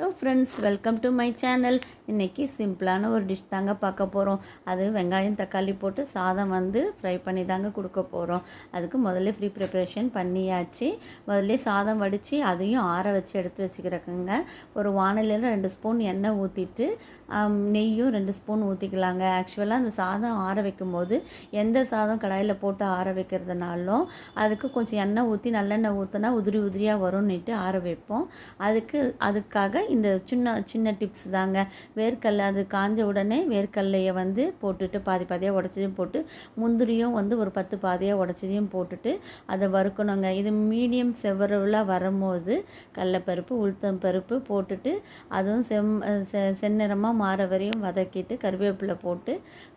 Hello friends welcome to my channel இன்றைக்கி சிம்பிளான ஒரு டிஷ் தாங்க பார்க்க போகிறோம் அது வெங்காயம் தக்காளி போட்டு சாதம் வந்து ஃப்ரை பண்ணி தாங்க கொடுக்க போகிறோம் அதுக்கு முதல்ல ஃப்ரீ ப்ரிப்ரேஷன் பண்ணியாச்சு. முதல்ல சாதம் வடித்து அதையும் ஆற வச்சு எடுத்து வச்சுக்கிறக்குங்க ஒரு வானிலையில் ரெண்டு ஸ்பூன் எண்ணெய் ஊற்றிட்டு நெய்யும் ரெண்டு ஸ்பூன் ஊற்றிக்கலாங்க ஆக்சுவலாக அந்த சாதம் ஆற வைக்கும் போது எந்த சாதம் கடாயில் போட்டு ஆற வைக்கிறதுனாலும் அதுக்கு கொஞ்சம் எண்ணெய் ஊற்றி நல்லெண்ணெய் ஊற்றினா உதிரி உதிரியாக வரும்னுட்டு ஆற வைப்போம். அதுக்கு அதுக்காக இந்த சின்ன சின்ன டிப்ஸ் தாங்க. வேர்க்கடலை அது காஞ்ச உடனே வேர்க்கடலையை வந்து போட்டுட்டு பாதி பாதியாக உடச்சதையும் போட்டு முந்திரியும் வந்து ஒரு பத்து பாதியாக உடச்சதையும் போட்டுட்டு அதை வறுக்கணுங்க. இது மீடியம் செவ்வரவுலாம் வரும்போது கடலப்பருப்பு உளுத்தம் பருப்பு போட்டுட்டு அதுவும் செம் செ செந்நிறமாக மாற வரையும் வதக்கிட்டு கருவேப்பிலை போட்டு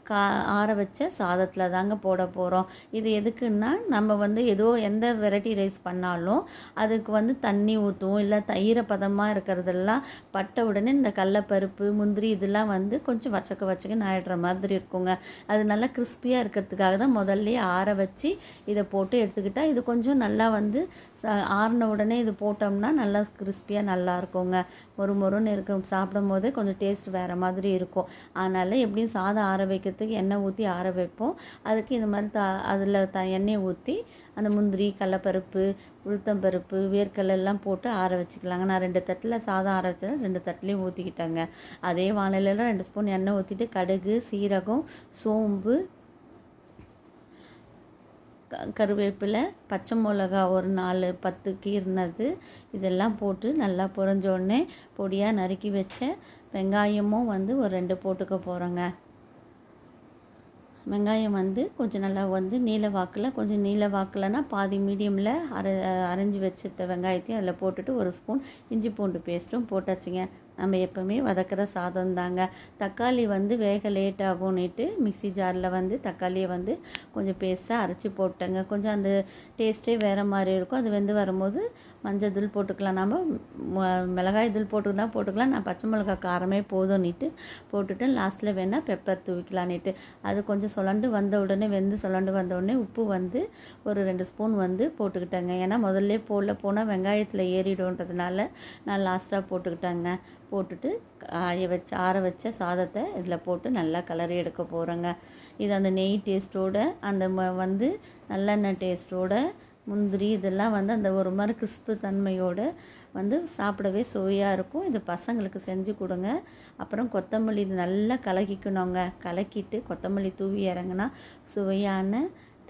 கா ஆற வச்ச சாதத்தில் தாங்க போட போகிறோம் இது எதுக்குன்னா நம்ம வந்து ஏதோ எந்த வெரைட்டி ரைஸ் பண்ணாலும் அதுக்கு வந்து தண்ணி ஊற்றுவோம் இல்லை தயிர பதமாக இருக்கிறதெல்லாம் பட்ட உடனே இந்த கடலப்பருப்பு முந்திரி இதெல்லாம் வந்து கொஞ்சம் வச்சக்க வச்சக்கன்னு ஆயிடுற மாதிரி இருக்குங்க. அது நல்லா கிறிஸ்பியாக இருக்கிறதுக்காக தான் முதல்ல ஆற வச்சு இதை போட்டு எடுத்துக்கிட்டால் இது கொஞ்சம் நல்லா வந்து ஆறின உடனே இது போட்டோம்னா நல்லா கிறிஸ்பியாக நல்லா இருக்குங்க. மொறு மொறுன்னு இருக்கும் சாப்பிடும் போது கொஞ்சம் டேஸ்ட் வேறு மாதிரி இருக்கும். அதனால் எப்படியும் சாதம் ஆற வைக்கிறதுக்கு எண்ணெய் ஊற்றி ஆற வைப்போம். அதுக்கு இந்த மாதிரி த அதில் த எண்ணெயை ஊற்றி அந்த முந்திரி கடலப்பருப்பு உளுத்தம்பருப்பு வேர்க்கடலெல்லாம் போட்டு ஆற வச்சுக்கலாங்க. நான் ரெண்டு தட்டில் சாதம் ஆற வச்சேன் ரெண்டு தட்டிலையும் ஊற்றிக்கிட்டேங்க அதே வானிலையில் ரெண்டு ஸ்பூன் எண்ணெய் ஊற்றிட்டு கடுகு சீரகம் சோம்பு கருவேப்பிலை பச்சை மிளகா ஒரு நாலு பத்து கீர்னது இதெல்லாம் போட்டு நல்லா பொறிஞ்சோடனே பொடியாக நறுக்கி வச்ச வெங்காயமும் வந்து ஒரு ரெண்டு போட்டுக்க போகிறோங்க வெங்காயம் வந்து கொஞ்சம் நல்லா வந்து நீல வாக்கில் கொஞ்சம் நீல வாக்கில்னா பாதி மீடியமில் அரை அரைஞ்சி வச்ச வெங்காயத்தையும் அதில் போட்டுட்டு ஒரு ஸ்பூன் இஞ்சி பூண்டு பேஸ்ட்டும் போட்டாச்சுங்க. நம்ம எப்போவுமே வதக்கிற சாதம் தாங்க. தக்காளி வந்து வேக லேட் ஆகும்னுட்டு மிக்சி ஜாரில் வந்து தக்காளியை வந்து கொஞ்சம் பேஸ்ட்டாக அரைச்சி போட்டேங்க. கொஞ்சம் அந்த டேஸ்ட்டே வேறு மாதிரி இருக்கும். அது வெந்து வரும்போது மஞ்சள் தூள் போட்டுக்கலாம். நம்ம மிளகாய் தூள் போட்டுக்கினா போட்டுக்கலாம். நான் பச்சை மிளகாய் காரமே போதும்னுட்டு போட்டுட்டு லாஸ்ட்டில் வேணால் பெப்பர் தூவிக்கலான்ட்டு அது கொஞ்சம் சுலண்டு வந்த உடனே வெந்து சுலண்டு வந்த உடனே உப்பு வந்து ஒரு ரெண்டு ஸ்பூன் வந்து போட்டுக்கிட்டேங்க. ஏன்னா முதல்ல போடல போனால் வெங்காயத்தில் ஏறிடும்ன்றதுனால நான் லாஸ்ட்டாக போட்டுக்கிட்டேங்க. போட்டுட்டு காய வச்சு ஆற வச்ச சாதத்தை இதில் போட்டு நல்லா கலரி எடுக்க போகிறேங்க இது அந்த நெய் டேஸ்ட்டோட அந்த ம வந்து நல்லெண்ணெய் டேஸ்ட்டோட முந்திரி இதெல்லாம் வந்து அந்த ஒரு மாதிரி கிறிஸ்பு தன்மையோடு வந்து சாப்பிடவே சுவையாக இருக்கும். இது பசங்களுக்கு செஞ்சு கொடுங்க. அப்புறம் கொத்தமல்லி இது நல்லா கலக்கிக்கணுங்க. கலக்கிட்டு கொத்தமல்லி தூவி இறங்கினா சுவையான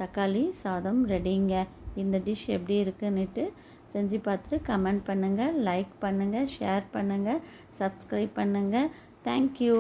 தக்காளி சாதம் ரெடிங்க. இந்த டிஷ் எப்படி இருக்குன்னுட்டு செஞ்சு பார்த்துட்டு கமெண்ட் பண்ணுங்கள் லைக் பண்ணுங்கள் ஷேர் பண்ணுங்கள் சப்ஸ்கிரைப் பண்ணுங்கள் தேங்க்யூ